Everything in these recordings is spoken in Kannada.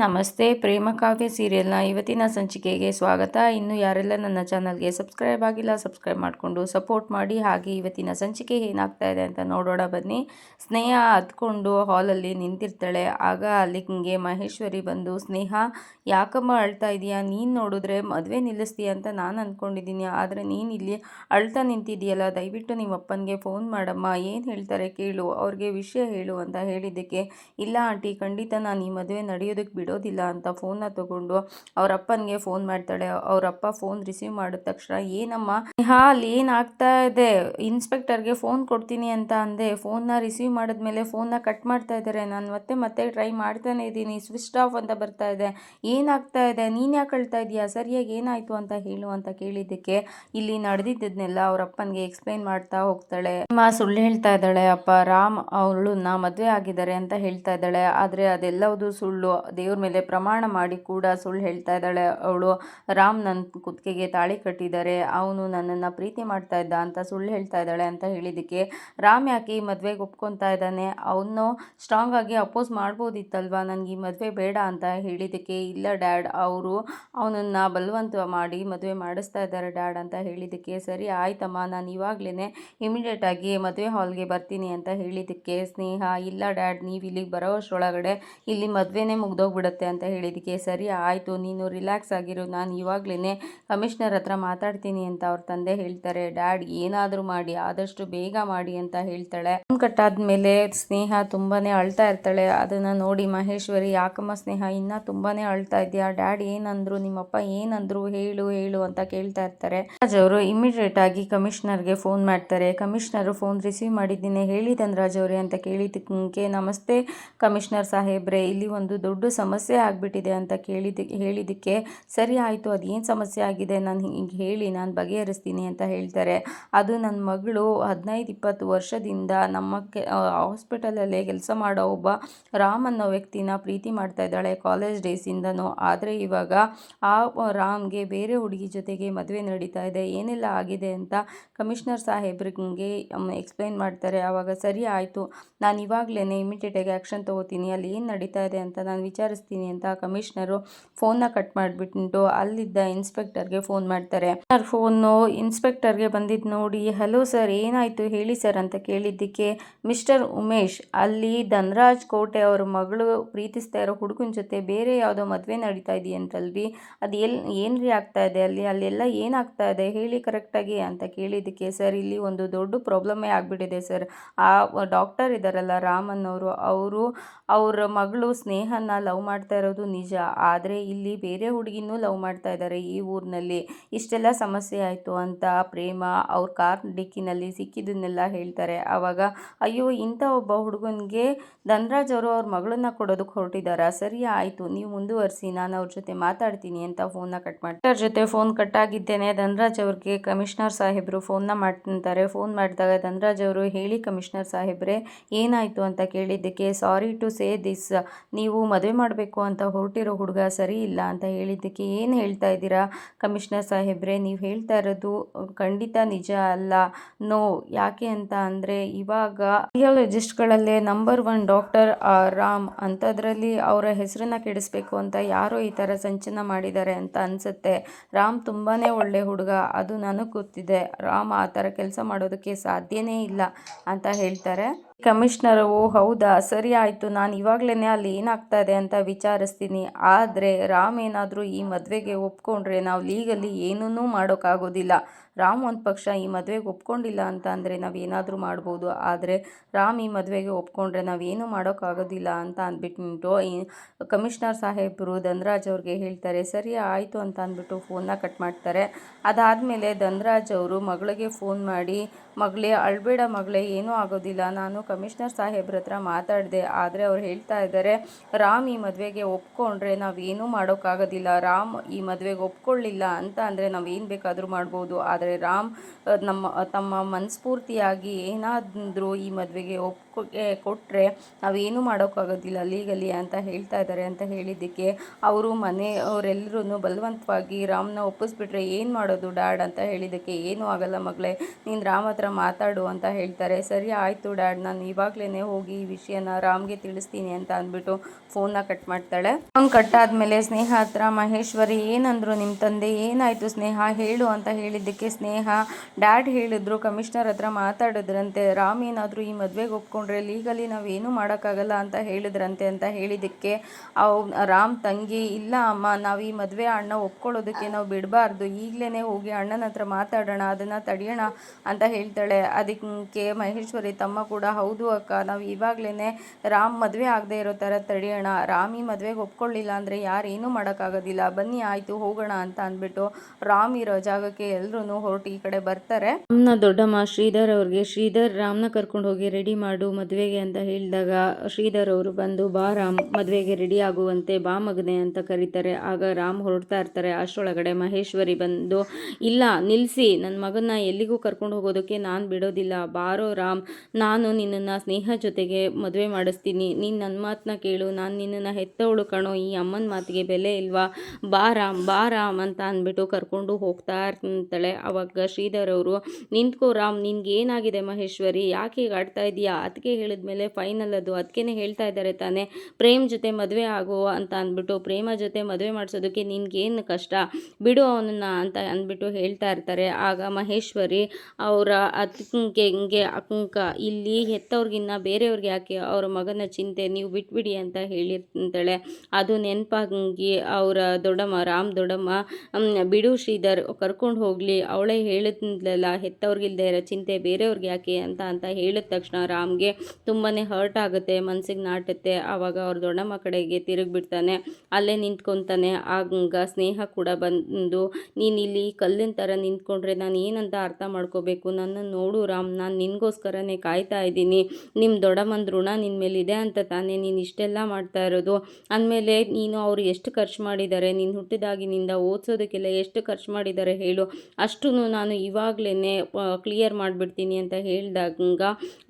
ನಮಸ್ತೆ. ಪ್ರೇಮ ಕಾವ್ಯ ಸೀರಿಯಲ್ನ ಇವತ್ತಿನ ಸಂಚಿಕೆಗೆ ಸ್ವಾಗತ. ಇನ್ನು ಯಾರೆಲ್ಲ ನನ್ನ ಚಾನಲ್ಗೆ ಸಬ್ಸ್ಕ್ರೈಬ್ ಆಗಿಲ್ಲ, ಸಬ್ಸ್ಕ್ರೈಬ್ ಮಾಡಿಕೊಂಡು ಸಪೋರ್ಟ್ ಮಾಡಿ. ಹಾಗೆ ಇವತ್ತಿನ ಸಂಚಿಕೆ ಏನಾಗ್ತಾ ಇದೆ ಅಂತ ನೋಡೋಣ ಬನ್ನಿ. ಸ್ನೇಹ ಹತ್ಕೊಂಡು ಹಾಲಲ್ಲಿ ನಿಂತಿರ್ತಾಳೆ. ಆಗ ಅಲ್ಲಿಗೆ ಮಹೇಶ್ವರಿ ಬಂದು, ಸ್ನೇಹ, ಯಾಕಮ್ಮ ಅಳ್ತಾ ಇದೆಯಾ? ನೀನು ನೋಡಿದ್ರೆ ಮದುವೆ ನಿಲ್ಲಿಸ್ತೀಯ ಅಂತ ನಾನು ಅಂದ್ಕೊಂಡಿದ್ದೀನಿ ಆದರೆ ನೀನು ಇಲ್ಲಿ ಅಳ್ತಾ ನಿಂತಿದ್ದೀಯಲ್ಲ. ದಯವಿಟ್ಟು ನಿಮ್ಮ ಅಪ್ಪನಿಗೆ ಫೋನ್ ಮಾಡಮ್ಮ. ಏನು ಹೇಳ್ತಾರೆ ಕೇಳು. ಅವ್ರಿಗೆ ವಿಷಯ ಹೇಳು ಅಂತ ಹೇಳಿದ್ದಕ್ಕೆ, ಇಲ್ಲ ಆಂಟಿ, ಖಂಡಿತ ನಾನು ಈ ಮದುವೆ ನಡೆಯೋದಕ್ಕೆ ಬಿಡೋದಿಲ್ಲ ಅಂತ ಫೋನ್ನ ತಗೊಂಡು ಅವ್ರ ಅಪ್ಪನಿಗೆ ಫೋನ್ ಮಾಡ್ತಾಳೆ. ಅವರಪ್ಪ ಫೋನ್ ರಿಸೀವ್ ಮಾಡಿದ ತಕ್ಷಣ, ಏನಮ್ಮ ಹಾ ಅಲ್ಲಿ ಏನಾಗ್ತಾ ಇದೆ? ಇನ್ಸ್ಪೆಕ್ಟರ್ಗೆ ಫೋನ್ ಕೊಡ್ತೀನಿ ಅಂತ ಅಂದೆ. ಫೋನ್ನ ರಿಸೀವ್ ಮಾಡಿದ್ಮೇಲೆ ಫೋನ್ನ ಕಟ್ ಮಾಡ್ತಾ ಇದ್ದಾರೆ. ನಾನು ಮತ್ತೆ ಮತ್ತೆ ಟ್ರೈ ಮಾಡ್ತಾನೆ ಇದ್ದೀನಿ. ಸ್ವಿಚ್ ಆಫ್ ಅಂತ ಬರ್ತಾ ಇದೆ. ಏನಾಗ್ತಾ ಇದೆ? ನೀನು ಯಾಕೆ ಕಳ್ತಾ ಇದೀಯಾ ಸರಿಯಾಗಿ ಏನಾಯ್ತು ಅಂತ ಹೇಳು ಅಂತ ಕೇಳಿದ್ದಕ್ಕೆ ಇಲ್ಲಿ ನಡೆದಿದ್ದನ್ನೆಲ್ಲ ಅವರಪ್ಪನಿಗೆ ಎಕ್ಸ್ಪ್ಲೈನ್ ಮಾಡ್ತಾ ಹೋಗ್ತಾಳೆ. ಅಮ್ಮ, ಸುಳ್ಳು ಹೇಳ್ತಾ ಇದ್ದಾಳೆ ಅಪ್ಪ. ರಾಮ್ ಅವಳನ್ನ ಮದುವೆ ಆಗಿದ್ದಾರೆ ಅಂತ ಹೇಳ್ತಾ ಇದ್ದಾಳೆ. ಆದರೆ ಅದೆಲ್ಲವುದು ಸುಳ್ಳು. ದೇವ್ರ ಮೇಲೆ ಪ್ರಮಾಣ ಮಾಡಿ ಕೂಡ ಸುಳ್ಳು ಹೇಳ್ತಾ ಇದ್ದಾಳೆ. ಅವಳು ರಾಮ್ ನನ್ನ ಕುತ್ತಿಗೆಗೆ ತಾಳಿ ಕಟ್ಟಿದ್ದಾರೆ. ಅವನು ನನ್ನನ್ನು ಪ್ರೀತಿ ಮಾಡ್ತಾ ಇದ್ದ ಅಂತ ಸುಳ್ಳು ಹೇಳ್ತಾ ಇದ್ದಾಳೆ ಅಂತ ಹೇಳಿದ್ದಕ್ಕೆ ರಾಮ್ ಯಾಕೆ ಈ ಮದುವೆಗೆ ಒಪ್ಕೊತಾ ಇದ್ದಾನೆ? ಅವನು ಸ್ಟ್ರಾಂಗ್ ಆಗಿ ಅಪೋಸ್ ಮಾಡ್ಬೋದಿತ್ತಲ್ವಾ? ನನಗೆ ಈ ಮದುವೆ ಬೇಡ ಅಂತ ಹೇಳಿದ್ದಕ್ಕೆ ಇಲ್ಲ ಡ್ಯಾಡ್ ಅವರು ಅವನನ್ನು ಬಲವಂತ ಮಾಡಿ ಮದುವೆ ಮಾಡಿಸ್ತಾ ಇದ್ದಾರೆ ಡ್ಯಾಡ್ ಅಂತ ಹೇಳಿದ್ದಕ್ಕೆ ಸರಿ ಆಯ್ತಮ್ಮ, ನಾನು ಇವಾಗಲೇ ಇಮಿಡಿಯೇಟಾಗಿ ಮದುವೆ ಹಾಲ್ಗೆ ಬರ್ತೀನಿ ಅಂತ ಹೇಳಿದ್ದಕ್ಕೆ ಸ್ನೇಹ, ಇಲ್ಲ ಡ್ಯಾಡ್ ನೀವು ಇಲ್ಲಿಗೆ ಬರೋಷ್ಟರೊಳಗಡೆ ಇಲ್ಲಿ ಮದುವೆನೇ ಮುಗ್ದೋಗ್ಬಿಡುತ್ತೆ. ಅಂತ ಹೇಳಿದಕ್ಕೆ ಸರಿ, ಆಯಿತು, ನೀನು ರಿಲ್ಯಾಕ್ಸ್ ಆಗಿರು, ನಾನು ಇವಾಗಲೇ ಕಮಿಷನರ್ ಹತ್ರ ಮಾತಾಡ್ತೀನಿ ಅಂತ ಅವ್ರ ತಂದೆ ಹೇಳ್ತಾರೆ. ಡ್ಯಾಡ್, ಏನಾದರೂ ಮಾಡಿ, ಆದಷ್ಟು ಬೇಗ ಮಾಡಿ ಅಂತ ಹೇಳ್ತಾಳೆ. ಫೋನ್ ಕಟ್ಟಾದ್ಮೇಲೆ ಸ್ನೇಹ ತುಂಬಾ ಅಳ್ತಾ ಇರ್ತಾಳೆ. ಅದನ್ನು ನೋಡಿ ಮಹೇಶ್ವರಿ, ಯಾಕಮ್ಮ ಸ್ನೇಹ, ಇನ್ನೂ ತುಂಬಾ ಅಳ್ತಾ ಇದೆಯಾ? ಡ್ಯಾಡ್ ಏನಂದ್ರು, ನಿಮ್ಮಪ್ಪ ಏನಂದ್ರು ಹೇಳು ಹೇಳು ಅಂತ ಕೇಳ್ತಾ ಇರ್ತಾರೆ. ರಾಜ್ ಅವರು ಇಮಿಡಿಯೇಟ್ ಆಗಿ ಕಮಿಷನರ್ಗೆ ಫೋನ್ ಮಾಡ್ತಾರೆ. ಕಮಿಷನರ್ ಫೋನ್ ರಿಸೀವ್ ಮಾಡಿದ್ದೀನಿ ಹೇಳಿ ಧನರಾಜ್ ಅವರೇ ಅಂತ ಕೇಳಿದ್ದಕ್ಕೆ ನಮಸ್ತೆ ಕಮಿಷನರ್ ಸಾಹೇಬ್ರೆ, ಇಲ್ಲಿ ಒಂದು ದೊಡ್ಡ ಸಮಸ್ಯೆ ಆಗಿಬಿಟ್ಟಿದೆ ಅಂತ ಕೇಳಿದ ಹೇಳಿದ್ದಕ್ಕೆ, ಸರಿ ಆಯಿತು, ಅದೇನು ಸಮಸ್ಯೆ ಆಗಿದೆ? ನಾನು ಹಿಂಗೆ ಹೇಳಿ, ನಾನು ಬಗೆಹರಿಸ್ತೀನಿ ಅಂತ ಹೇಳ್ತಾರೆ. ಅದು ನನ್ನ ಮಗಳು ಹದಿನೈದು, ಇಪ್ಪತ್ತು ವರ್ಷದಿಂದ ನಮ್ಮ ಕೆ ಹಾಸ್ಪಿಟಲಲ್ಲೇ ಕೆಲಸ ಮಾಡೋ ಒಬ್ಬ ರಾಮ್ ಅನ್ನೋ ವ್ಯಕ್ತಿನ ಪ್ರೀತಿ ಮಾಡ್ತಾ ಇದ್ದಾಳೆ ಕಾಲೇಜ್ ಡೇಸಿಂದನೂ. ಆದರೆ ಇವಾಗ ಆ ರಾಮ್ಗೆ ಬೇರೆ ಹುಡುಗಿ ಜೊತೆಗೆ ಮದುವೆ ನಡೀತಾ ಇದೆ. ಏನೆಲ್ಲ ಆಗಿದೆ ಅಂತ ಕಮಿಷನರ್ ಸಾಹೇಬ್ರಿಗೆ ಎಕ್ಸ್ಪ್ಲೈನ್ ಮಾಡ್ತಾರೆ. ಆವಾಗ ಸರಿ ಆಯಿತು, ನಾನು ಇವಾಗಲೇ ಇಮಿಡಿಯೇಟಾಗಿ ಆ್ಯಕ್ಷನ್ ತೊಗೋತೀನಿ. ಅಲ್ಲಿ ಏನು ನಡೀತಾ ಇದೆ ಅಂತ ನಾನು ವಿಚಾರಿಸ್ತೀನಿ. ಅಂತ ಕಮಿಷನರು ಫೋನ್ನ ಕಟ್ ಮಾಡಿಬಿಟ್ಟು ಅಲ್ಲಿದ್ದ ಇನ್ಸ್ಪೆಕ್ಟರ್ಗೆ ಫೋನ್ ಮಾಡ್ತಾರೆ. ಸರ್, ಫೋನು ಇನ್ಸ್ಪೆಕ್ಟರ್ಗೆ ಬಂದಿದ್ದು ನೋಡಿ, ಹಲೋ ಸರ್, ಏನಾಯಿತು ಹೇಳಿ ಸರ್ ಅಂತ ಕೇಳಿದ್ದಕ್ಕೆ ಮಿಸ್ಟರ್ ಉಮೇಶ್, ಅಲ್ಲಿ ಧನರಾಜ್ ಕೋಟೆ ಅವ್ರ ಮಗಳು ಪ್ರೀತಿಸ್ತಾ ಇರೋ ಹುಡುಗನ ಜೊತೆ ಬೇರೆ ಯಾವುದೋ ಮದುವೆ ನಡೀತಾ ಇದೆಯಂತಲ್ರಿ ಅದು ಎಲ್ಲಿ ಏನ್ರಿ ಆಗ್ತಾ ಇದೆ? ಅಲ್ಲಿ, ಅಲ್ಲೆಲ್ಲ ಏನಾಗ್ತಾ ಇದೆ? ಹೇಳಿ ಕರೆಕ್ಟಾಗಿ ಅಂತ ಕೇಳಿದ್ದಕ್ಕೆ ಸರ್, ಇಲ್ಲಿ ಒಂದು ದೊಡ್ಡ ಪ್ರಾಬ್ಲಮ್ಮೇ ಆಗಿಬಿಟ್ಟಿದೆ ಸರ್. ಆ, ಡಾಕ್ಟರ್ ಇದ್ದಾರಲ್ಲ ರಾಮನ್ ಅವರು ಅವರು ಅವ್ರ ಮಗಳು ಸ್ನೇಹನ ಲವ್ ಮಾಡ್ತಾ ಇರೋದು ನಿಜ. ಆದರೆ ಇಲ್ಲಿ ಬೇರೆ ಹುಡುಗಿನೂ ಲವ್ ಮಾಡ್ತಾ ಇದ್ದಾರೆ ಈ ಊರಿನಲ್ಲಿ. ಇಷ್ಟೆಲ್ಲ ಸಮಸ್ಯೆ ಆಯಿತು ಅಂತ ಪ್ರೇಮ ಅವ್ರ ಕಾರ್ ಡಿಕ್ಕಿನಲ್ಲಿ ಸಿಕ್ಕಿದ್ದನ್ನೆಲ್ಲ ಹೇಳ್ತಾರೆ. ಆವಾಗ ಅಯ್ಯೋ, ಇಂಥ ಒಬ್ಬ ಹುಡುಗನಿಗೆ ಧನರಾಜ್ ಅವರು ಅವ್ರ ಮಗಳನ್ನ ಕೊಡೋದಕ್ಕೆ ಹೊರಟಿದ್ದಾರಾ ಸರಿ, ಆಯಿತು. ನೀವು ಮುಂದುವರಿಸಿ. ನಾನು ಅವ್ರ ಜೊತೆ ಮಾತಾಡ್ತೀನಿ ಅಂತ ಫೋನ್ನ ಕಟ್ ಮಾಡ್ತಾರೆ ಜೊತೆ ಫೋನ್ ಕಟ್ ಆಗಿದ್ದೇನೆ. ಧನರಾಜ್ ಅವ್ರಿಗೆ ಕಮಿಷನರ್ ಸಾಹೇಬರು ಫೋನ್ನ ಮಾಡ್ತಾರೆ ಫೋನ್ ಮಾಡಿದಾಗ ಧನರಾಜ್ ಅವರು ಹೇಳಿ, ಕಮಿಷನರ್ ಸಾಹೇಬ್ರೆ, ಏನಾಯಿತು ಅಂತ ಕೇಳಿದ್ದಕ್ಕೆ ಸಾರಿ ಟು ಸೇ ದಿಸ್. ನೀವು ಮದುವೆ ಮಾಡಬೇಕು ಅಂತ ಹೊರಟಿರೋ ಹುಡುಗ ಸರಿ ಇಲ್ಲ ಅಂತ ಹೇಳಿದ್ದಕ್ಕೆ ಏನು ಹೇಳ್ತಾ ಇದ್ದೀರಾ? ಕಮಿಷನರ್ ಸಾಹೇಬ್ರೆ, ನೀವು ಹೇಳ್ತಾ ಇರೋದು ಖಂಡಿತ ನಿಜ ಅಲ್ಲ. ನೋ, ಯಾಕೆ ಅಂತ ಅಂದರೆ ಇವಾಗ ಕಾರ್ಡಿಯಾಲಜಿಸ್ಟ್ಗಳಲ್ಲೇ ನಂಬರ್ ಒನ್ ಡಾಕ್ಟರ್ ರಾಮ್ ಅಂಥದ್ರಲ್ಲಿ ಅವರ ಹೆಸರನ್ನ ಕೆಡಿಸ್ಬೇಕು ಅಂತ ಯಾರೋ ಈ ಥರ ಸಂಚನ ಮಾಡಿದ್ದಾರೆ ಅಂತ ಅನಿಸುತ್ತೆ. ರಾಮ್ ತುಂಬಾ ಒಳ್ಳೆ ಹುಡುಗ, ಅದು ನನಗೆ ಗೊತ್ತಿದೆ. ರಾಮ್ ಆ ಥರ ಕೆಲಸ ಮಾಡೋದಕ್ಕೆ ಸಾಧ್ಯನೇ ಇಲ್ಲ ಅಂತ ಹೇಳ್ತಾರೆ. ಕಮಿಷ್ನರ್ ಓ ಹೌದಾ? ಸರಿ ಆಯಿತು, ನಾನು ಇವಾಗಲೇ ಅಲ್ಲಿ ಏನಾಗ್ತಾ ಇದೆ ಅಂತ ವಿಚಾರಿಸ್ತೀನಿ. ಆದರೆ ರಾಮ್ ಏನಾದರೂ ಈ ಮದುವೆಗೆ ಒಪ್ಕೊಂಡ್ರೆ ನಾವು ಲೀಗಲ್ಲಿ ಏನೂ ಮಾಡೋಕ್ಕಾಗೋದಿಲ್ಲ. ರಾಮ್ ಒಂದು ಪಕ್ಷ ಈ ಮದುವೆಗೆ ಒಪ್ಕೊಂಡಿಲ್ಲ ಅಂತ ಅಂದರೆ ನಾವು ಏನಾದರೂ ಮಾಡ್ಬೋದು. ಆದರೆ ರಾಮ್ ಈ ಮದುವೆಗೆ ಒಪ್ಕೊಂಡ್ರೆ ನಾವೇನು ಮಾಡೋಕ್ಕಾಗೋದಿಲ್ಲ ಅಂತ ಅಂದ್ಬಿಟ್ಟು ಕಮಿಷ್ನರ್ ಸಾಹೇಬರು ಧನ್ರಾಜ್ ಅವ್ರಿಗೆ ಹೇಳ್ತಾರೆ, ಸರಿ ಆಯಿತು ಅಂತ ಅಂದ್ಬಿಟ್ಟು ಫೋನ್ನ ಕಟ್ ಮಾಡ್ತಾರೆ. ಅದಾದಮೇಲೆ ಧನ್ರಾಜ್ ಅವರು ಮಗಳಿಗೆ ಫೋನ್ ಮಾಡಿ, ಮಗಳೇ, ಅಳ್ಬೇಡ ಮಗಳೇ, ಏನೂ ಆಗೋದಿಲ್ಲ. ನಾನು ಕಮಿಷ್ನರ್ ಸಾಹೇಬ್ರ ಹತ್ರ ಮಾತಾಡಿದೆ, ಆದರೆ ಅವ್ರು ಹೇಳ್ತಾ ಇದ್ದಾರೆ, ರಾಮ್ ಈ ಮದುವೆಗೆ ಒಪ್ಕೊಂಡ್ರೆ ನಾವೇನೂ ಮಾಡೋಕ್ಕಾಗೋದಿಲ್ಲ. ರಾಮ್ ಈ ಮದುವೆಗೆ ಒಪ್ಕೊಳ್ಳಿಲ್ಲ ಅಂತ ಅಂದರೆ ಏನು ಬೇಕಾದರೂ ಮಾಡ್ಬೋದು. ಆದರೆ ರಾಮ್ ನಮ್ಮ ತಮ್ಮ ಮನಸ್ಫೂರ್ತಿಯಾಗಿ ಏನಾದರೂ ಈ ಮದುವೆಗೆ ಒಪ್ಕೊ ಕೊಟ್ಟರೆ ನಾವೇನೂ ಮಾಡೋಕ್ಕಾಗೋದಿಲ್ಲ ಲೀಗಲಿ ಅಂತ ಹೇಳ್ತಾ ಇದ್ದಾರೆ ಅಂತ ಹೇಳಿದ್ದಕ್ಕೆ ಅವರು ಮನೆ ಅವರೆಲ್ಲರೂ ಬಲವಂತವಾಗಿ ರಾಮ್ನ ಒಪ್ಪಿಸ್ಬಿಟ್ರೆ ಏನು ಮಾಡೋದು ಡ್ಯಾಡ್ ಅಂತ ಹೇಳಿದ್ದಕ್ಕೆ, ಏನೂ ಆಗಲ್ಲ ಮಗಳೇ, ನೀನು ರಾಮ್ ಹತ್ರ ಮಾತಾಡು ಅಂತ ಹೇಳ್ತಾರೆ. ಸರಿ, ಆಯಿತು ಡ್ಯಾಡ್, ನಾನು ನಾನು ಇವಾಗಲೇ ಹೋಗಿ ಈ ವಿಷಯನ ರಾಮ್ಗೆ ತಿಳಿಸ್ತೀನಿ ಅಂತ ಅಂದ್ಬಿಟ್ಟು ಫೋನ್ನ ಕಟ್ ಮಾಡ್ತಾಳೆ. ಫೋನ್ ಕಟ್ ಆದಮೇಲೆ ಸ್ನೇಹ ಹತ್ರ, ಮಹೇಶ್ವರಿ, ಏನಂದ್ರು ನಿಮ್ಮ ತಂದೆ? ಏನಾಯಿತು ಸ್ನೇಹ? ಹೇಳು ಅಂತ ಹೇಳಿದ್ದಕ್ಕೆ ಸ್ನೇಹ ಡ್ಯಾಡ್ ಹೇಳಿದ್ರು ಕಮಿಷನರ್ ಹತ್ರ ಮಾತಾಡಿದ್ರಂತೆ. ರಾಮ್ ಏನಾದರೂ ಈ ಮದುವೆಗೆ ಒಪ್ಕೊಂಡ್ರೆ ಲೀಗಲಿ ನಾವೇನು ಮಾಡೋಕ್ಕಾಗಲ್ಲ ಅಂತ ಹೇಳಿದ್ರಂತೆ ಅಂತ ಹೇಳಿದ್ದಕ್ಕೆ ಅವ್ ರಾಮ್ ತಂಗಿ, ಇಲ್ಲ ಅಮ್ಮ, ನಾವು ಈ ಮದುವೆ ಅಣ್ಣ ಒಪ್ಕೊಳ್ಳೋದಕ್ಕೆ ನಾವು ಬಿಡಬಾರ್ದು. ಈಗಲೇ ಹೋಗಿ ಅಣ್ಣನ ಹತ್ರ ಮಾತಾಡೋಣ, ಅದನ್ನು ತಡೆಯೋಣ ಅಂತ ಹೇಳ್ತಾಳೆ. ಅದಕ್ಕೆ ಮಹೇಶ್ವರಿ ತಮ್ಮ ಕೂಡ ಹೌದು ಅಕ್ಕ, ನಾವು ಇವಾಗಲೇ ರಾಮ್ ಮದುವೆ ಆಗದೆ ಇರೋ ಥರ ತಡೆಯೋಣ ರಾಮಿ ಮದುವೆಗೆ ಒಪ್ಕೊಳ್ಳಿಲ್ಲ ಅಂದರೆ ಯಾರೇನು ಮಾಡೋಕ್ಕಾಗೋದಿಲ್ಲ. ಬನ್ನಿ, ಆಯಿತು, ಹೋಗೋಣ ಅಂತ ಅಂದ್ಬಿಟ್ಟು ರಾಮ್ ಇರೋ ಜಾಗಕ್ಕೆ ಎಲ್ಲರೂ ಹೊರಟು ಈ ಕಡೆ ಬರ್ತಾರೆ. ರಾಮ್ನ ದೊಡ್ಡಮ್ಮ ಶ್ರೀಧರ್ ಅವ್ರಿಗೆ, ಶ್ರೀಧರ್, ರಾಮ್ನ ಕರ್ಕೊಂಡು ಹೋಗಿ ರೆಡಿ ಮಾಡು ಮದುವೆಗೆ ಅಂತ ಹೇಳಿದಾಗ ಶ್ರೀಧರ್ ಅವರು ಬಂದು, ಬಾ ರಾಮ್, ಮದುವೆಗೆ ರೆಡಿ ಆಗುವಂತೆ ಬಾ ಮಗನೆ ಅಂತ ಕರೀತಾರೆ. ಆಗ ರಾಮ್ ಹೊರಡ್ತಾ ಇರ್ತಾರೆ. ಅಷ್ಟರೊಳಗಡೆ ಮಹೇಶ್ವರಿ ಬಂದು, ಇಲ್ಲ ನಿಲ್ಲಿಸಿ ನನ್ನ ಮಗನ ಎಲ್ಲಿಗೂ ಕರ್ಕೊಂಡು ಹೋಗೋದಕ್ಕೆ ನಾನು ಬಿಡೋದಿಲ್ಲ. ಬಾರೋ ರಾಮ್, ನಾನು ನಿನ್ನನ್ನು ಸ್ನೇಹ ಜೊತೆಗೆ ಮದುವೆ ಮಾಡಿಸ್ತೀನಿ. ನೀನು ನನ್ನ ಮಾತನ್ನ ಕೇಳು. ನಾನು ನಿನ್ನನ್ನು ಹೆತ್ತವಳು ಕಣೋ. ಈ ಅಮ್ಮನ ಮಾತಿಗೆ ಬೆಲೆ ಇಲ್ವಾ? ಬಾ ರಾಮ್ ಬಾ ರಾಮ್ ಅಂತ ಅಂದ್ಬಿಟ್ಟು ಕರ್ಕೊಂಡು ಹೋಗ್ತಾ ಇರ್ತಾಳೆ. ಅವಾಗ ಶ್ರೀಧರ್ ಅವರು, ನಿಂತ್ಕೋ ರಾಮ್, ನಿನ್ಗೆ ಏನಾಗಿದೆ ಮಹೇಶ್ವರಿ? ಯಾಕೆ ಆಡ್ತಾ ಇದೀಯಾ? ಅದಕ್ಕೆ ಹೇಳಿದ್ಮೇಲೆ ಫೈನಲ್ ಅದು. ಅದಕ್ಕೇ ಹೇಳ್ತಾ ಇದ್ದಾರೆ ತಾನೇ. ಪ್ರೇಮ್ ಜೊತೆ ಮದುವೆ ಆಗೋ ಅಂತ ಅಂದ್ಬಿಟ್ಟು ಪ್ರೇಮ ಜೊತೆ ಮದುವೆ ಮಾಡಿಸೋದಕ್ಕೆ ನಿನ್ಗೇನು ಕಷ್ಟ? ಬಿಡು ಅವನನ್ನು ಅಂತ ಅಂದ್ಬಿಟ್ಟು ಹೇಳ್ತಾ ಇರ್ತಾರೆ. ಆಗ ಮಹೇಶ್ವರಿ ಅವರ ಅದಕ್ಕೆ ಅಂಕ ಇಲ್ಲಿ ಹೆತ್ತವ್ರಿಗಿನ್ನ ಬೇರೆಯವ್ರಿಗೆ ಯಾಕೆ ಅವರ ಮಗನ ಚಿಂತೆ ನೀವು ಬಿಟ್ಬಿಡಿ ಅಂತ ಹೇಳಿರ್ತಾಳೆ. ಅದು ನೆನಪಾಗಿ ಅವರ ದೊಡ್ಡಮ್ಮ, ರಾಮ್ ದೊಡ್ಡಮ್ಮ ಬಿಡು ಶ್ರೀಧರ್, ಕರ್ಕೊಂಡು ಹೋಗಲಿ. ಅವಳೇ ಹೇಳಿದ್ಲಲ್ಲ ಹೆತ್ತವ್ರಿಗಿಲ್ದೇ ಇರೋ ಚಿಂತೆ ಬೇರೆಯವ್ರಿಗೆ ಯಾಕೆ ಅಂತ ಅಂತ ಹೇಳಿದ ತಕ್ಷಣ ರಾಮ್ಗೆ ತುಂಬಾ ಹರ್ಟ್ ಆಗುತ್ತೆ ಮನಸ್ಸಿಗೆ ನಾಟುತ್ತೆ. ಆವಾಗ ಅವ್ರ ದೊಡ್ಡಮ್ಮ ಕಡೆಗೆ ತಿರುಗಿಬಿಡ್ತಾನೆ. ಅಲ್ಲೇ ನಿಂತ್ಕೊತಾನೆ. ಆಗ ಸ್ನೇಹ ಕೂಡ ಬಂದು, ನೀನು ಇಲ್ಲಿ ಕಲ್ಲಿನ ಥರ ನಿಂತ್ಕೊಂಡ್ರೆ ನಾನು ಏನಂತ ಅರ್ಥ ಮಾಡ್ಕೋಬೇಕು? ನನ್ನನ್ನು ನೋಡು ರಾಮ್, ನಾನು ನಿನಗೋಸ್ಕರನೇ ಕಾಯ್ತಾ ಇದ್ದೀನಿ. ನಿಮ್ಮ ದೊಡ್ಡಮ್ಮನ ಋಣ ನಿನ್ನ ಮೇಲಿದೆ ಅಂತ ತಾನೇ ನೀನು ಇಷ್ಟೆಲ್ಲ ಮಾಡ್ತಾ ಇರೋದು. ಅಂದಮೇಲೆ ನೀನು ಅವರು ಎಷ್ಟು ಖರ್ಚು ಮಾಡಿದ್ದಾರೆ ನೀನು ಹುಟ್ಟಿದಾಗಿನಿಂದ ಓದಿಸೋದಕ್ಕೆಲ್ಲ ಎಷ್ಟು ಖರ್ಚು ಮಾಡಿದ್ದಾರೆ ಹೇಳು. ಅಷ್ಟು ನಾನು ಇವಾಗಲೇ ಕ್ಲಿಯರ್ ಮಾಡಿಬಿಡ್ತೀನಿ ಅಂತ ಹೇಳಿದಾಗ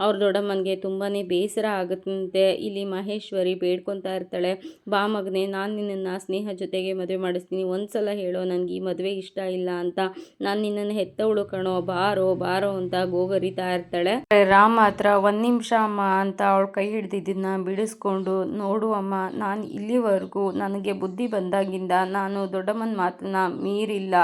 ಅವ್ರ ದೊಡ್ಡಮ್ಮನಿಗೆ ತುಂಬಾ ಬೇಸರ ಆಗುತ್ತಂತೆ. ಇಲ್ಲಿ ಮಹೇಶ್ವರಿ ಬೇಡ್ಕೊತಾ ಇರ್ತಾಳೆ. ಬಾ ಮಗನೇ, ನಾನು ನಿನ್ನನ್ನು ಸ್ನೇಹ ಜೊತೆಗೆ ಮದುವೆ ಮಾಡಿಸ್ತೀನಿ. ಒಂದ್ಸಲ ಹೇಳೋ ನನಗೆ ಈ ಮದುವೆ ಇಷ್ಟ ಇಲ್ಲ ಅಂತ. ನಾನು ನಿನ್ನನ್ನು ಹೆತ್ತವಳು ಕಣೋ, ಬಾರೋ ಬಾರೋ ಅಂತ ಗೋಗರಿತಾ ಇರ್ತಾಳೆ. ರಾಮ್ ಹತ್ರ ಒಂದು ನಿಮಿಷ ಅಮ್ಮ ಅಂತ ಅವಳ ಕೈ ಹಿಡ್ದಿದ್ದನ್ನ ಬಿಡಿಸ್ಕೊಂಡು, ನೋಡು ಅಮ್ಮ, ನಾನು ಇಲ್ಲಿವರೆಗೂ ನನಗೆ ಬುದ್ಧಿ ಬಂದಾಗಿಂದ ನಾನು ದೊಡ್ಡಮ್ಮನ ಮಾತನ್ನ ಮೀರಿಲ್ಲ.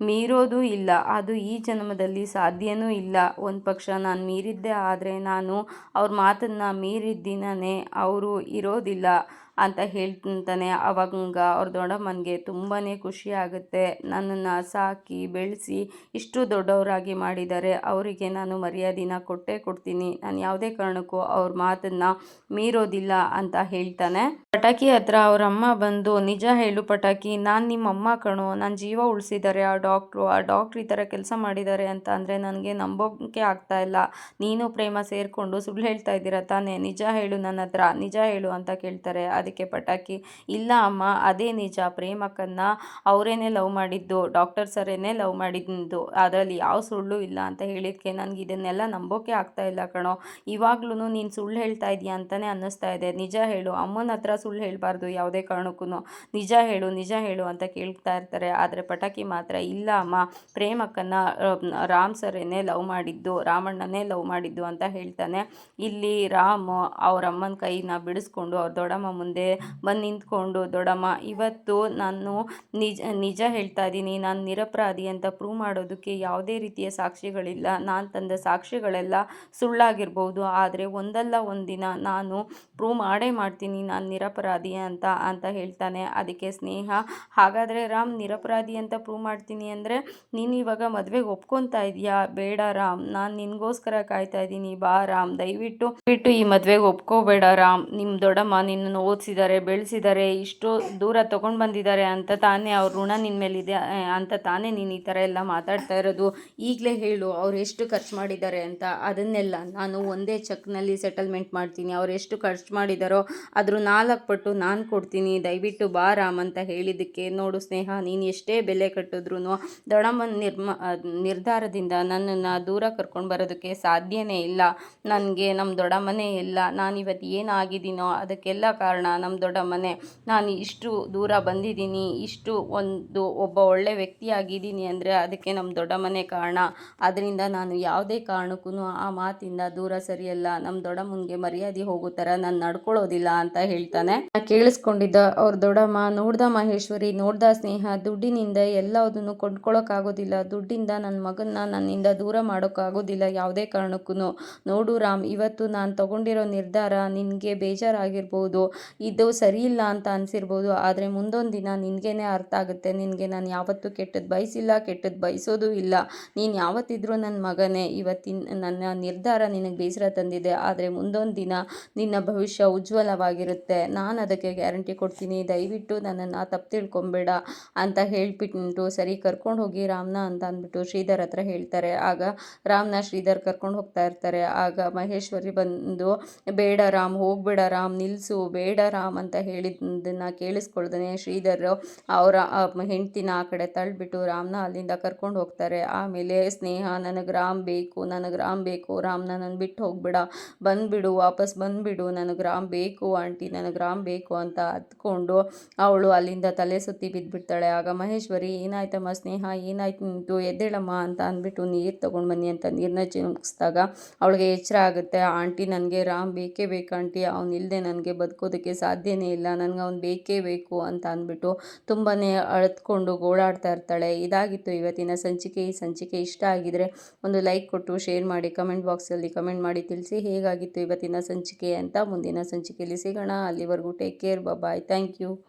ಮೀರೋದು ಇಲ್ಲ. ಅದು ಈ ಜನ್ಮದಲ್ಲಿ ಸಾಧ್ಯನೂ ಇಲ್ಲ. ಒಂದು ಪಕ್ಷ ನಾನು ಮೀರಿದ್ದೆ ಆದರೆ ನಾನು ಅವ್ರ ಮಾತನ್ನು ಮೀರಿದ್ದಿನೇ ಅವರು ಇರೋದಿಲ್ಲ. ಅಂತ ಹೇಳ್ತಾನೆ ಅವಾಗ ಅವ್ರ ದೊಡ್ಡಮ್ಮನಿಗೆ ತುಂಬಾ ಖುಷಿ ಆಗುತ್ತೆ. ನನ್ನನ್ನು ಸಾಕಿ, ಬೆಳೆಸಿ ಇಷ್ಟು ದೊಡ್ಡವರಾಗಿ ಮಾಡಿದ್ದಾರೆ. ಅವರಿಗೆ ನಾನು ಮರ್ಯಾದೆನ ಕೊಟ್ಟೇ ಕೊಡ್ತೀನಿ. ನಾನು ಯಾವುದೇ ಕಾರಣಕ್ಕೂ ಅವ್ರ ಮಾತನ್ನು ಮೀರೋದಿಲ್ಲ ಅಂತ ಹೇಳ್ತಾನೆ. ಪಟಾಕಿ ಹತ್ರ ಅವ್ರ ಅಮ್ಮ ಬಂದು, ನಿಜ ಹೇಳು ಪಟಾಕಿ, ನಾನು ನಿಮ್ಮ ಅಮ್ಮ ಕಣು. ನನ್ನ ಜೀವ ಉಳಿಸಿದ್ದಾರೆ ಆ ಡಾಕ್ಟ್ರು, ಆ ಡಾಕ್ಟ್ರ್ ಈ ಥರ ಕೆಲಸ ಮಾಡಿದ್ದಾರೆ ಅಂತ ಅಂದರೆ ನನಗೆ ನಂಬೋಕೆ ಆಗ್ತಾ ಇಲ್ಲ. ನೀನು ಪ್ರೇಮ ಸೇರಿಕೊಂಡು ಸುಳ್ಳು ಹೇಳ್ತಾ ಇದ್ದೀರಾ ತಾನೇ? ನಿಜ ಹೇಳು ನನ್ನ ಹತ್ರ. ನಿಜ ಹೇಳು ಅಂತ ಕೇಳ್ತಾರೆ. ಅದಕ್ಕೆ ಪಟಾಕಿ. ಇಲ್ಲ ಅಮ್ಮ, ಅದೇ ನಿಜ. ಪ್ರೇಮಕ್ಕನ್ನ ಅವರೇನೆ ಲವ್ ಮಾಡಿದ್ದು, ಡಾಕ್ಟರ್ ಸರೇನೆ ಲವ್ ಮಾಡಿದ್ದು. ಅದರಲ್ಲಿ ಯಾವ ಸುಳ್ಳು ಇಲ್ಲ ಅಂತ ಹೇಳಿದ್ಕೆ ನನಗೆ ಇದನ್ನೆಲ್ಲ ನಂಬೋಕೆ ಆಗ್ತಾ ಇಲ್ಲ ಕಣೋ. ಇವಾಗ್ಲೂ ನೀನು ಸುಳ್ಳು ಹೇಳ್ತಾ ಇದೀಯ ಅಂತಲೇ ಅನ್ನಿಸ್ತಾ ಇದೆ. ನಿಜ ಹೇಳು, ಅಮ್ಮನ ಹತ್ರ ಸುಳ್ಳು ಹೇಳಬಾರ್ದು ಯಾವುದೇ ಕಾರಣಕ್ಕೂ ನಿಜ ಹೇಳು ನಿಜ ಹೇಳು ಅಂತ ಕೇಳ್ತಾ ಇರ್ತಾರೆ. ಆದರೆ ಪಟಾಕಿ ಮಾತ್ರ ಇಲ್ಲ ಅಮ್ಮ. ಪ್ರೇಮಕ್ಕನ್ನ ರಾಮ್ ಸರೇನೆ ಲವ್ ಮಾಡಿದ್ದು, ರಾಮಣ್ಣನೇ ಲವ್ ಮಾಡಿದ್ದು ಅಂತ ಹೇಳ್ತಾನೆ. ಇಲ್ಲಿ ರಾಮ್ ಅವರಮ್ಮನ ಕೈನ ಬಿಡಿಸ್ಕೊಂಡು ಅವ್ರ ದೊಡ್ಡಮ್ಮ ಬಂದು ನಿಂತ್ಕೊಂಡು, ದೊಡ್ಡಮ್ಮ, ಇವತ್ತು ನಾನು ನಿಜ ನಿಜ ಹೇಳ್ತಾ ಇದ್ದೀನಿ. ನಾನು ನಿರಪರಾಧಿ ಅಂತ ಪ್ರೂವ್ ಮಾಡೋದಕ್ಕೆ ಯಾವುದೇ ರೀತಿಯ ಸಾಕ್ಷಿಗಳಿಲ್ಲ. ನಾನು ತಂದ ಸಾಕ್ಷಿಗಳೆಲ್ಲ ಸುಳ್ಳಾಗಿರ್ಬೋದು. ಆದರೆ ಒಂದಲ್ಲ ಒಂದಿನ ನಾನು ಪ್ರೂವ್ ಮಾಡೇ ಮಾಡ್ತೀನಿ. ನಾನು ನಿರಪರಾಧಿ ಅಂತ ಅಂತ ಹೇಳ್ತಾನೆ. ಅದಕ್ಕೆ ಸ್ನೇಹ, ಹಾಗಾದರೆ ರಾಮ್ ನಿರಪರಾಧಿ ಅಂತ ಪ್ರೂವ್ ಮಾಡ್ತೀನಿ ಅಂದರೆ ನೀನು ಇವಾಗ ಮದುವೆಗೆ ಒಪ್ಕೊತಾ ಇದೆಯಾ? ಬೇಡ ರಾಮ್, ನಾನು ನಿನಗೋಸ್ಕರ ಕಾಯ್ತಾ ಇದ್ದೀನಿ. ಬಾ ರಾಮ್, ದಯವಿಟ್ಟು ಬಿಟ್ಟು ಈ ಮದುವೆಗೆ ಒಪ್ಕೋಬೇಡ ರಾಮ್. ನಿಮ್ಮ ದೊಡ್ಡಮ್ಮ ನಿನ್ನನ್ನು ಓದಿಸಿದ್ದಾರೆ ಬೆಳೆಸಿದ್ದಾರೆ ಇಷ್ಟು ದೂರ ತೊಗೊಂಡು ಬಂದಿದ್ದಾರೆ ಅಂತ ತಾನೇ ಅವ್ರ ಋಣ ನಿನ್ನ ಮೇಲಿದೆ ಅಂತ ತಾನೇ ನೀನು ಈ ಥರ ಎಲ್ಲ ಮಾತಾಡ್ತಾ ಇರೋದು. ಈಗಲೇ ಹೇಳು, ಅವ್ರು ಎಷ್ಟು ಖರ್ಚು ಮಾಡಿದ್ದಾರೆ ಅಂತ. ಅದನ್ನೆಲ್ಲ ನಾನು ಒಂದೇ ಚೆಕ್ನಲ್ಲಿ ಸೆಟಲ್ಮೆಂಟ್ ಮಾಡ್ತೀನಿ. ಅವ್ರು ಎಷ್ಟು ಖರ್ಚು ಮಾಡಿದಾರೋ ಅದ್ರ ನಾಲ್ಕು ಪಟ್ಟು ನಾನು ಕೊಡ್ತೀನಿ. ದಯವಿಟ್ಟು ಬಾ ರಾಮ್ ಅಂತ ಹೇಳಿದ್ದಕ್ಕೆ ನೋಡು ಸ್ನೇಹ, ನೀನು ಎಷ್ಟೇ ಬೆಲೆ ಕಟ್ಟಿದ್ರು ದೊಡಮ್ಮನ ನಿರ್ಮ ನಿರ್ಧಾರದಿಂದ ನನ್ನನ್ನು ದೂರ ಕರ್ಕೊಂಡು ಬರೋದಕ್ಕೆ ಸಾಧ್ಯನೇ ಇಲ್ಲ. ನನಗೆ ನಮ್ಮ ದೊಡ್ಡಮ್ಮನೇ ಇಲ್ಲ. ನಾನು ಇವತ್ತು ಏನಾಗಿದ್ದೀನೋ ಅದಕ್ಕೆಲ್ಲ ಕಾರಣ ನಮ್ಮ ದೊಡ್ಡಮ್ಮನೇ, ನಾನು ಇಷ್ಟು ದೂರ ಬಂದಿದ್ದೀನಿ, ಇಷ್ಟು ಒಂದು ಒಬ್ಬ ಒಳ್ಳೆ ವ್ಯಕ್ತಿಯಾಗಿದ್ದೀನಿ ಅಂದರೆ ಅದಕ್ಕೆ ನಮ್ಮ ದೊಡ್ಡಮ್ಮನೇ ಕಾರಣ. ಅದರಿಂದ ನಾನು ಯಾವುದೇ ಕಾರಣಕ್ಕೂ ಆ ಮಾತಿಂದ ದೂರ ಸರಿಯಲ್ಲ. ನಮ್ಮ ದೊಡ್ಡಮ್ಮನಿಗೆ ಮರ್ಯಾದೆ ಹೋಗೋ ಥರ ನಾನು ನಡ್ಕೊಳ್ಳೋದಿಲ್ಲ ಅಂತ ಹೇಳ್ತಾನೆ. ಕೇಳಿಸ್ಕೊಂಡಿದ್ದ ಅವ್ರ ದೊಡ್ಡಮ್ಮ, ನೋಡ್ದ ಮಹೇಶ್ವರಿ, ನೋಡ್ದ ಸ್ನೇಹ, ದುಡ್ಡಿನಿಂದ ಎಲ್ಲದನ್ನು ಕೊಂಡ್ಕೊಳ್ಳೋಕ್ಕಾಗೋದಿಲ್ಲ ದುಡ್ಡಿಂದ ನನ್ನ ಮಗನ್ನ ನನ್ನಿಂದ ದೂರ ಮಾಡೋಕ್ಕಾಗೋದಿಲ್ಲ ಯಾವುದೇ ಕಾರಣಕ್ಕೂ. ನೋಡು ರಾಮ್, ಇವತ್ತು ನಾನು ತಗೊಂಡಿರೋ ನಿರ್ಧಾರ ನಿನಗೆ ಬೇಜಾರಾಗಿರ್ಬೋದು. ಇದು ಸರಿಯಿಲ್ಲ ಅಂತ ಅನಿಸಿರ್ಬೋದು, ಆದರೆ ಮುಂದೊಂದು ದಿನ ನಿನಗೇನೆ ಅರ್ಥ ಆಗುತ್ತೆ. ನಿನಗೆ ನಾನು ಯಾವತ್ತೂ ಕೆಟ್ಟದ್ದು ಬಯಸಿಲ್ಲ ಕೆಟ್ಟದ್ದು ಬಯಸೋದು ಇಲ್ಲ. ನೀನು ಯಾವತ್ತಿದ್ರೂ ನನ್ನ ಮಗನೇ. ಇವತ್ತಿನ ನನ್ನ ನಿರ್ಧಾರ ನಿನಗೆ ಬೇಸರ ತಂದಿದೆ, ಆದರೆ ಮುಂದೊಂದು ದಿನ ನಿನ್ನ ಭವಿಷ್ಯ ಉಜ್ವಲವಾಗಿರುತ್ತೆ. ನಾನು ಅದಕ್ಕೆ ಗ್ಯಾರಂಟಿ ಕೊಡ್ತೀನಿ. ದಯವಿಟ್ಟು ನನ್ನನ್ನು ತಪ್ಪು ತಿಳ್ಕೊಬೇಡ ಅಂತ ಹೇಳಿಬಿಟ್ಟು ಸರಿ ಕರ್ಕೊಂಡು ಹೋಗಿ ರಾಮ್ನ ಅಂತ ಅಂದ್ಬಿಟ್ಟು ಶ್ರೀಧರ್ ಹತ್ರ ಹೇಳ್ತಾರೆ. ಆಗ ರಾಮ್ನ ಶ್ರೀಧರ್ ಕರ್ಕೊಂಡು ಹೋಗ್ತಾ ಇರ್ತಾರೆ. ಆಗ ಮಹೇಶ್ವರಿ ಬಂದು, ಬೇಡ ರಾಮ್, ಹೋಗ್ಬೇಡ ರಾಮ್ ನಿಲ್ಲಿಸು ಬೇಡ ರಾಮ್ ಅಂತ ಹೇಳಿದ್ದನ್ನು ಕೇಳಿಸ್ಕೊಳ್ದೇ ಶ್ರೀಧರ್ ಅವರ ಹೆಂಡ್ತಿನ ಆ ಕಡೆ ತಳ್ಳಿಬಿಟ್ಟು ರಾಮ್ನ ಅಲ್ಲಿಂದ ಕರ್ಕೊಂಡು ಹೋಗ್ತಾರೆ. ಆಮೇಲೆ ಸ್ನೇಹ, ನನಗೆ ರಾಮ್ ಬೇಕು, ನನಗೆ ರಾಮ್ ಬೇಕು, ರಾಮ್ನ ನನ್ನ ಬಿಟ್ಟು ಹೋಗ್ಬಿಡ, ಬಂದುಬಿಡು, ವಾಪಸ್ ಬಂದುಬಿಡು, ನನಗೆ ರಾಮ್ ಬೇಕು ಆಂಟಿ, ನನಗೆ ರಾಮ್ ಬೇಕು ಅಂತ ಹತ್ಕೊಂಡು ಅವಳು ಅಲ್ಲಿಂದ ತಲೆ ಸುತ್ತಿ ಬಿದ್ದುಬಿಡ್ತಾಳೆ ಆಗ ಮಹೇಶ್ವರಿ, ಏನಾಯ್ತಮ್ಮ ಸ್ನೇಹ, ಏನಾಯ್ತು ನಿಂತು, ಎದ್ದೇಳಮ್ಮ ಅಂತ ಅಂದ್ಬಿಟ್ಟು ನೀರು ತೊಗೊಂಡು ಬನ್ನಿ ಅಂತ ನೀರನ್ನ ಚಿಮುಕಿಸಿದಾಗ ಅವಳಿಗೆ ಎಚ್ಚರ ಆಗುತ್ತೆ. ಆಂಟಿ, ನನಗೆ ರಾಮ್ ಬೇಕೇ ಬೇಕು ಆಂಟಿ ಅವನಿಲ್ಲದೆ ನನಗೆ ಬದುಕೋದಕ್ಕೆ ಸಾಧ್ಯನೇ ಇಲ್ಲ ನನಗೆ ಅವ್ನು ಬೇಕೇ ಬೇಕು ಅಂತ ಅಂದ್ಬಿಟ್ಟು ತುಂಬಾ ಅಳ್ತ್ಕೊಂಡು ಗೋಳಾಡ್ತಾ ಇರ್ತಾಳೆ. ಇದಾಗಿತ್ತು ಇವತ್ತಿನ ಸಂಚಿಕೆ. ಈ ಸಂಚಿಕೆ ಇಷ್ಟ ಆಗಿದರೆ ಒಂದು ಲೈಕ್ ಕೊಟ್ಟು, ಶೇರ್ ಮಾಡಿ, ಕಮೆಂಟ್ ಬಾಕ್ಸಲ್ಲಿ ಕಮೆಂಟ್ ಮಾಡಿ ತಿಳಿಸಿ ಹೇಗಾಗಿತ್ತು ಇವತ್ತಿನ ಸಂಚಿಕೆ ಅಂತ ಮುಂದಿನ ಸಂಚಿಕೆಯಲ್ಲಿ ಸಿಗೋಣ. ಅಲ್ಲಿವರೆಗೂ take care bye. Thank you.